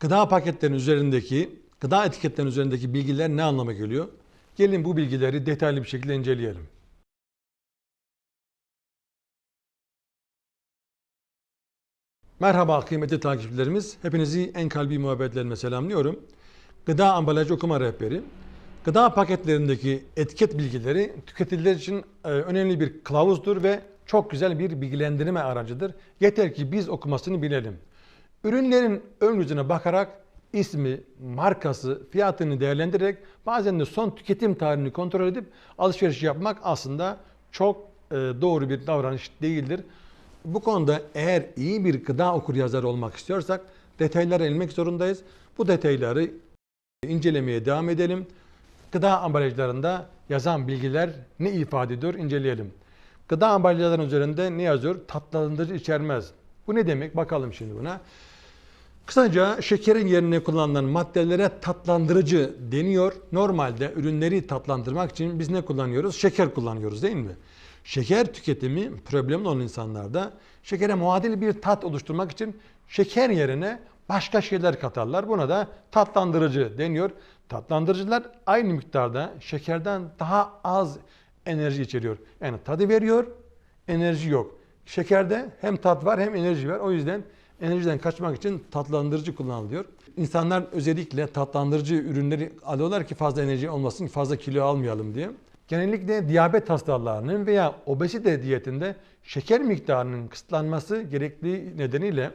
Gıda paketlerinin üzerindeki, gıda etiketlerinin üzerindeki bilgiler ne anlama geliyor? Gelin bu bilgileri detaylı bir şekilde inceleyelim. Merhaba kıymetli takipçilerimiz. Hepinizi en kalbi muhabbetlerime selamlıyorum. Gıda ambalaj okuma rehberi. Gıda paketlerindeki etiket bilgileri tüketiciler için e, önemli bir kılavuzdur ve çok güzel bir bilgilendirme aracıdır. Yeter ki biz okumasını bilelim. Ürünlerin ön yüzüne bakarak ismi, markası, fiyatını değerlendirerek bazen de son tüketim tarihini kontrol edip alışveriş yapmak aslında çok e, doğru bir davranış değildir. Bu konuda eğer iyi bir gıda okuryazarı olmak istiyorsak detaylara inmek zorundayız. Bu detayları incelemeye devam edelim. Gıda ambalajlarında yazan bilgiler ne ifade ediyor inceleyelim. Gıda ambalajlarının üzerinde ne yazıyor? Tatlandırıcı içermez. Bu ne demek? Bakalım şimdi buna. Kısaca şekerin yerine kullanılan maddelere tatlandırıcı deniyor. Normalde ürünleri tatlandırmak için biz ne kullanıyoruz? Şeker kullanıyoruz değil mi? Şeker tüketimi problemli olan insanlarda şekere muadil bir tat oluşturmak için şeker yerine başka şeyler katarlar. Buna da tatlandırıcı deniyor. Tatlandırıcılar aynı miktarda şekerden daha az enerji içeriyor. Yani tadı veriyor, enerji yok. Şekerde hem tat var hem enerji var. O yüzden enerjiden kaçmak için tatlandırıcı kullanılıyor. İnsanlar özellikle tatlandırıcı ürünleri alıyorlar ki fazla enerji olmasın, fazla kilo almayalım diye. Genellikle diyabet hastalarının veya obezite diyetinde şeker miktarının kısıtlanması gerektiği nedeniyle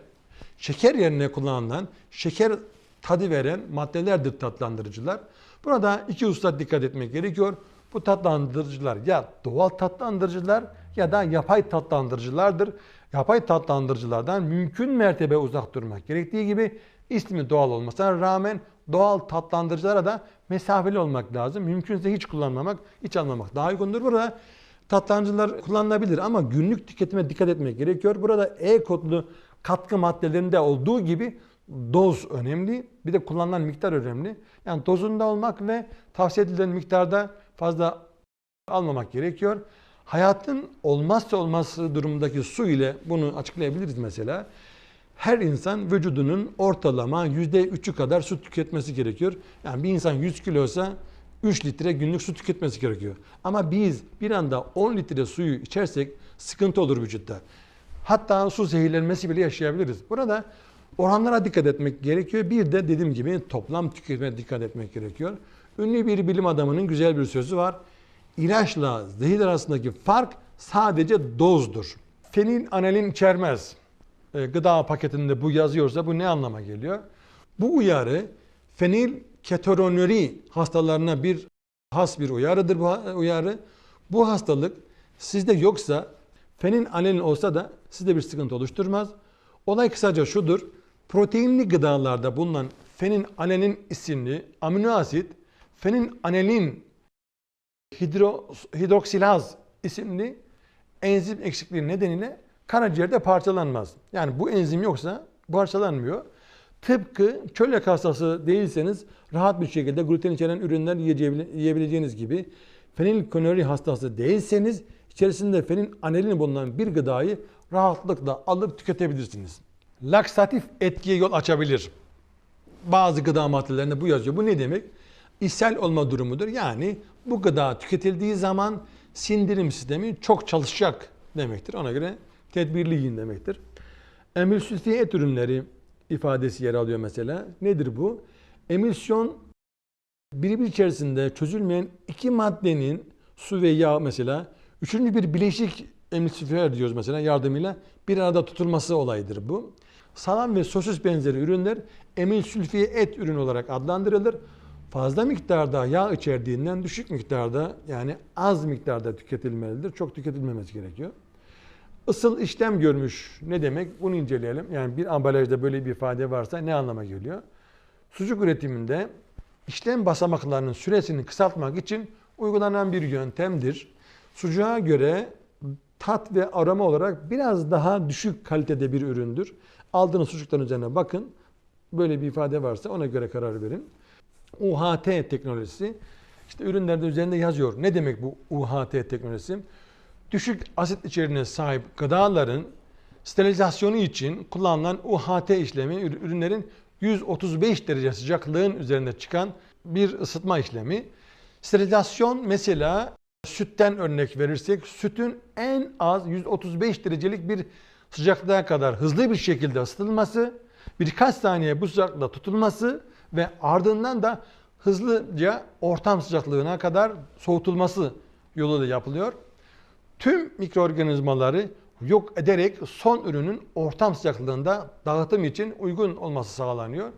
şeker yerine kullanılan şeker tadı veren maddelerdir tatlandırıcılar. Burada iki hususa dikkat etmek gerekiyor. Bu tatlandırıcılar ya doğal tatlandırıcılar ya da yapay tatlandırıcılardır. Yapay tatlandırıcılardan mümkün mertebe uzak durmak gerektiği gibi ismi doğal olmasına rağmen doğal tatlandırıcılara da mesafeli olmak lazım. Mümkünse hiç kullanmamak, hiç almamak daha uygundur. Burada tatlandırıcılar kullanılabilir ama günlük tüketime dikkat etmek gerekiyor. Burada E kodlu katkı maddelerinde olduğu gibi doz önemli. Bir de kullanılan miktar önemli. Yani dozunda olmak ve tavsiye edilen miktarda fazla almamak gerekiyor. Hayatın olmazsa olmazı durumundaki su ile bunu açıklayabiliriz mesela. Her insan vücudunun ortalama %3'ü kadar su tüketmesi gerekiyor. Yani bir insan 100 kiloysa 3 litre günlük su tüketmesi gerekiyor. Ama biz bir anda 10 litre suyu içersek sıkıntı olur vücutta. Hatta su zehirlenmesi bile yaşayabiliriz. Burada oranlara dikkat etmek gerekiyor. Bir de dediğim gibi toplam tüketime dikkat etmek gerekiyor. Ünlü bir bilim adamının güzel bir sözü var. İlaçla zehir arasındaki fark sadece dozdur. Fenil anelin içermez. E, gıda paketinde bu yazıyorsa bu ne anlama geliyor? Bu uyarı fenil ketoronuri hastalarına bir has bir uyarıdır bu uyarı. Bu hastalık sizde yoksa fenil anelin olsa da sizde bir sıkıntı oluşturmaz. Olay kısaca şudur. Proteinli gıdalarda bulunan fenin anelin isimli amino asit fenin anelin hidro, hidroksilaz isimli enzim eksikliği nedeniyle karaciğerde parçalanmaz. Yani bu enzim yoksa parçalanmıyor. Tıpkı çölyak hastası değilseniz rahat bir şekilde gluten içeren ürünler yiyebileceğiniz gibi fenilkonuri hastası değilseniz içerisinde fenin anelin bulunan bir gıdayı rahatlıkla alıp tüketebilirsiniz. Laksatif etkiye yol açabilir. Bazı gıda maddelerinde bu yazıyor. Bu ne demek? İshal olma durumudur. Yani bu gıda tüketildiği zaman sindirim sistemi çok çalışacak demektir. Ona göre tedbirli yiyin demektir. Emülsifiye et ürünleri ifadesi yer alıyor mesela. Nedir bu? Emülsiyon birbiri içerisinde çözülmeyen iki maddenin su ve yağ mesela üçüncü bir bileşik emülsifiyer diyoruz mesela yardımıyla bir arada tutulması olayıdır bu. Salam ve sosis benzeri ürünler emülsülfiye et ürün olarak adlandırılır. Fazla miktarda yağ içerdiğinden düşük miktarda yani az miktarda tüketilmelidir. Çok tüketilmemesi gerekiyor. Isıl işlem görmüş ne demek? Bunu inceleyelim. Yani bir ambalajda böyle bir ifade varsa ne anlama geliyor? Sucuk üretiminde işlem basamaklarının süresini kısaltmak için uygulanan bir yöntemdir. Sucuğa göre tat ve aroma olarak biraz daha düşük kalitede bir üründür. Aldığınız sucukların üzerine bakın. Böyle bir ifade varsa ona göre karar verin. UHT teknolojisi. İşte ürünlerde üzerinde yazıyor. Ne demek bu UHT teknolojisi? Düşük asit içeriğine sahip gıdaların sterilizasyonu için kullanılan UHT işlemi ürünlerin 135 derece sıcaklığın üzerinde çıkan bir ısıtma işlemi. Sterilizasyon mesela sütten örnek verirsek sütün en az 135 derecelik bir sıcaklığa kadar hızlı bir şekilde ısıtılması, birkaç saniye bu sıcaklıkta tutulması ve ardından da hızlıca ortam sıcaklığına kadar soğutulması yoluyla yapılıyor. Tüm mikroorganizmaları yok ederek son ürünün ortam sıcaklığında dağıtım için uygun olması sağlanıyor.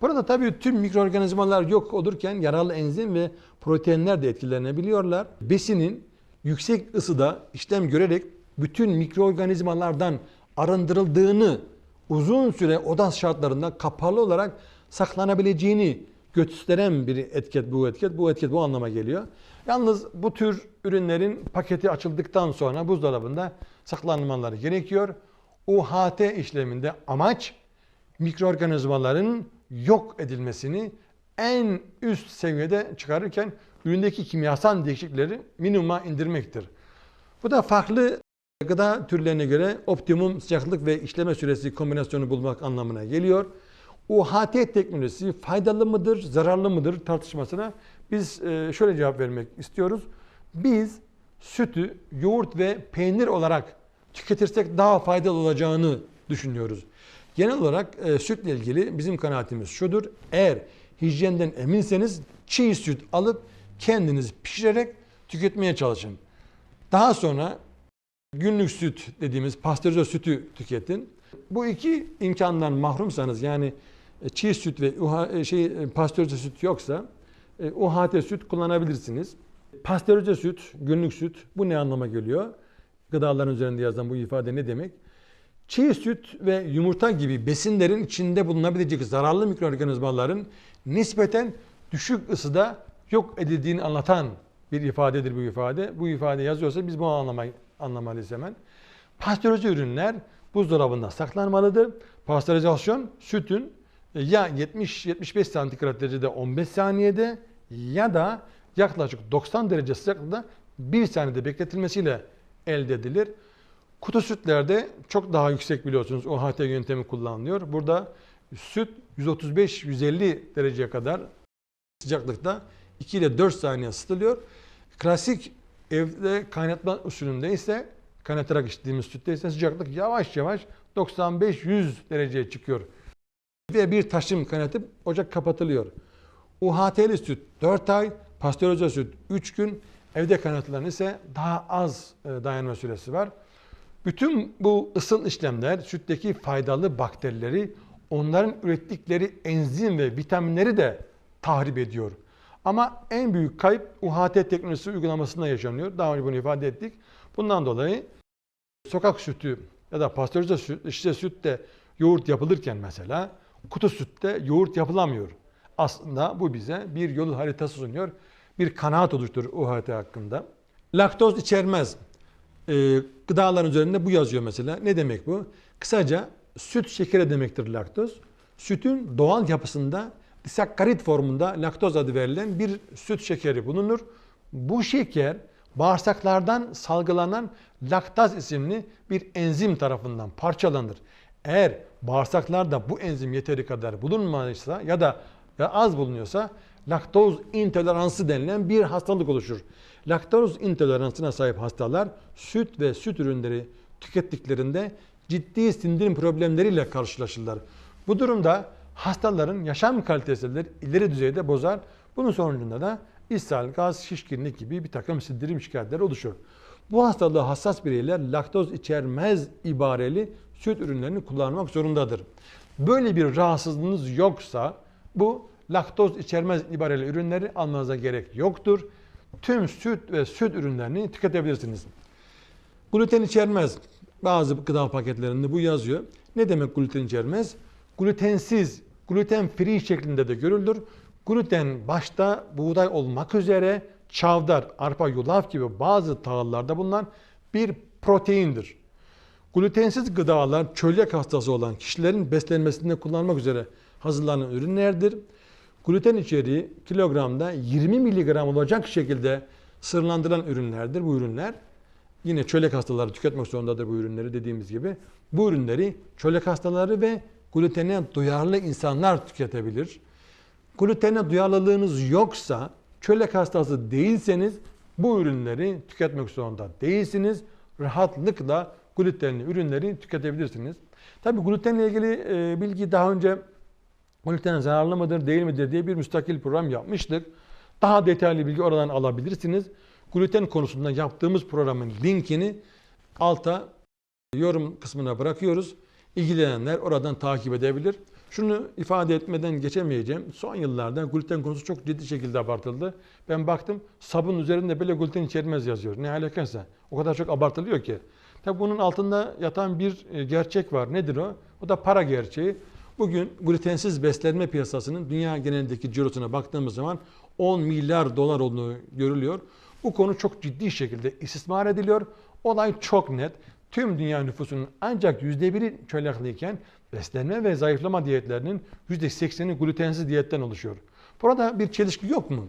Burada tabii tüm mikroorganizmalar yok olurken yararlı enzim ve proteinler de etkilenebiliyorlar. Besinin yüksek ısıda işlem görerek bütün mikroorganizmalardan arındırıldığını uzun süre oda şartlarında kapalı olarak saklanabileceğini gösteren bir etket bu etket. Bu etket bu anlama geliyor. Yalnız bu tür ürünlerin paketi açıldıktan sonra buzdolabında saklanmaları gerekiyor. UHT işleminde amaç mikroorganizmaların yok edilmesini en üst seviyede çıkarırken üründeki kimyasal değişiklikleri minimuma indirmektir. Bu da farklı gıda türlerine göre optimum sıcaklık ve işleme süresi kombinasyonu bulmak anlamına geliyor. UHT teknolojisi faydalı mıdır, zararlı mıdır tartışmasına biz e, şöyle cevap vermek istiyoruz. Biz sütü yoğurt ve peynir olarak tüketirsek daha faydalı olacağını düşünüyoruz. Genel olarak e, sütle ilgili bizim kanaatimiz şudur. Eğer hijyenden eminseniz çiğ süt alıp kendiniz pişirerek tüketmeye çalışın. Daha sonra günlük süt dediğimiz pastörize sütü tüketin. Bu iki imkandan mahrumsanız yani çiğ süt ve e, şey e, pastörize süt yoksa e, UHT süt kullanabilirsiniz. Pastörize süt, günlük süt bu ne anlama geliyor? Gıdaların üzerinde yazan bu ifade ne demek? Çiğ süt ve yumurta gibi besinlerin içinde bulunabilecek zararlı mikroorganizmaların nispeten düşük ısıda yok edildiğini anlatan bir ifadedir bu ifade. Bu ifade yazıyorsa biz bu anlama, anlamalıyız hemen. Pastörize ürünler buzdolabında saklanmalıdır. Pastörizasyon sütün e, ya 70-75 santigrat derecede 15 saniyede ya da yaklaşık 90 derece sıcaklıkta 1 saniyede bekletilmesiyle elde edilir. Kutu sütlerde çok daha yüksek biliyorsunuz OHT yöntemi kullanılıyor. Burada süt 135-150 dereceye kadar sıcaklıkta 2 ile 4 saniye ısıtılıyor. Klasik evde kaynatma usulünde ise kaynatarak içtiğimiz sütte ise sıcaklık yavaş yavaş 95-100 dereceye çıkıyor. Ve bir taşım kaynatıp ocak kapatılıyor. UHT'li süt 4 ay, pastörize süt 3 gün, evde kaynatılan ise daha az e, dayanma süresi var. Bütün bu ısıl işlemler sütteki faydalı bakterileri, onların ürettikleri enzim ve vitaminleri de tahrip ediyor. Ama en büyük kayıp UHT teknolojisi uygulamasında yaşanıyor. Daha önce bunu ifade ettik. Bundan dolayı sokak sütü ya da pastörize süt, şişe sütte yoğurt yapılırken mesela kutu sütte yoğurt yapılamıyor. Aslında bu bize bir yol haritası sunuyor. Bir kanaat oluşturur UHT hakkında. Laktoz içermez. Ee, gıdaların üzerinde bu yazıyor mesela. Ne demek bu? Kısaca süt şekeri demektir laktoz. Sütün doğal yapısında disakkarit formunda laktoz adı verilen bir süt şekeri bulunur. Bu şeker bağırsaklardan salgılanan laktaz isimli bir enzim tarafından parçalanır. Eğer bağırsaklarda bu enzim yeteri kadar bulunmadıysa ya da ya az bulunuyorsa laktoz intoleransı denilen bir hastalık oluşur. Laktoz intoleransına sahip hastalar süt ve süt ürünleri tükettiklerinde ciddi sindirim problemleriyle karşılaşırlar. Bu durumda hastaların yaşam kalitesini ileri düzeyde bozar. Bunun sonucunda da ishal, gaz, şişkinlik gibi bir takım sindirim şikayetleri oluşur. Bu hastalığa hassas bireyler laktoz içermez ibareli süt ürünlerini kullanmak zorundadır. Böyle bir rahatsızlığınız yoksa bu laktoz içermez ibareli ürünleri almanıza gerek yoktur. Tüm süt ve süt ürünlerini tüketebilirsiniz. Gluten içermez. Bazı gıda paketlerinde bu yazıyor. Ne demek gluten içermez? Glutensiz, gluten free şeklinde de görülür. Gluten başta buğday olmak üzere çavdar, arpa, yulaf gibi bazı tahıllarda bulunan bir proteindir. Glutensiz gıdalar çölyak hastası olan kişilerin beslenmesinde kullanmak üzere hazırlanan ürünlerdir. Gluten içeriği kilogramda 20 miligram olacak şekilde sınırlandırılan ürünlerdir bu ürünler. Yine çölyak hastaları tüketmek zorundadır bu ürünleri dediğimiz gibi. Bu ürünleri çölyak hastaları ve glutene duyarlı insanlar tüketebilir. Glutene duyarlılığınız yoksa, çölek hastası değilseniz bu ürünleri tüketmek zorunda değilsiniz. Rahatlıkla glutenli ürünleri tüketebilirsiniz. Tabi glutenle ilgili e, bilgi daha önce gluten zararlı mıdır değil midir diye bir müstakil program yapmıştık. Daha detaylı bilgi oradan alabilirsiniz. Gluten konusunda yaptığımız programın linkini alta yorum kısmına bırakıyoruz. İlgilenenler oradan takip edebilir. Şunu ifade etmeden geçemeyeceğim. Son yıllarda gluten konusu çok ciddi şekilde abartıldı. Ben baktım sabun üzerinde bile gluten içermez yazıyor. Ne alakaysa. O kadar çok abartılıyor ki. Tabi bunun altında yatan bir e, gerçek var. Nedir o? O da para gerçeği. Bugün glutensiz beslenme piyasasının dünya genelindeki cirosuna baktığımız zaman 10 milyar dolar olduğu görülüyor. Bu konu çok ciddi şekilde istismar ediliyor. Olay çok net. Tüm dünya nüfusunun ancak %1'i çölekliyken beslenme ve zayıflama diyetlerinin %80'i glutensiz diyetten oluşuyor. Burada bir çelişki yok mu?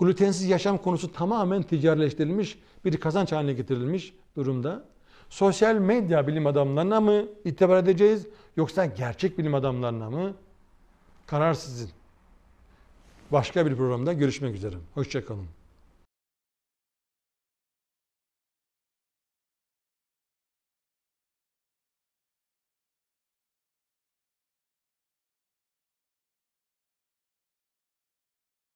Glutensiz yaşam konusu tamamen ticarileştirilmiş, bir kazanç haline getirilmiş durumda. Sosyal medya bilim adamlarına mı itibar edeceğiz yoksa gerçek bilim adamlarına mı? Karar sizin. Başka bir programda görüşmek üzere. Hoşçakalın.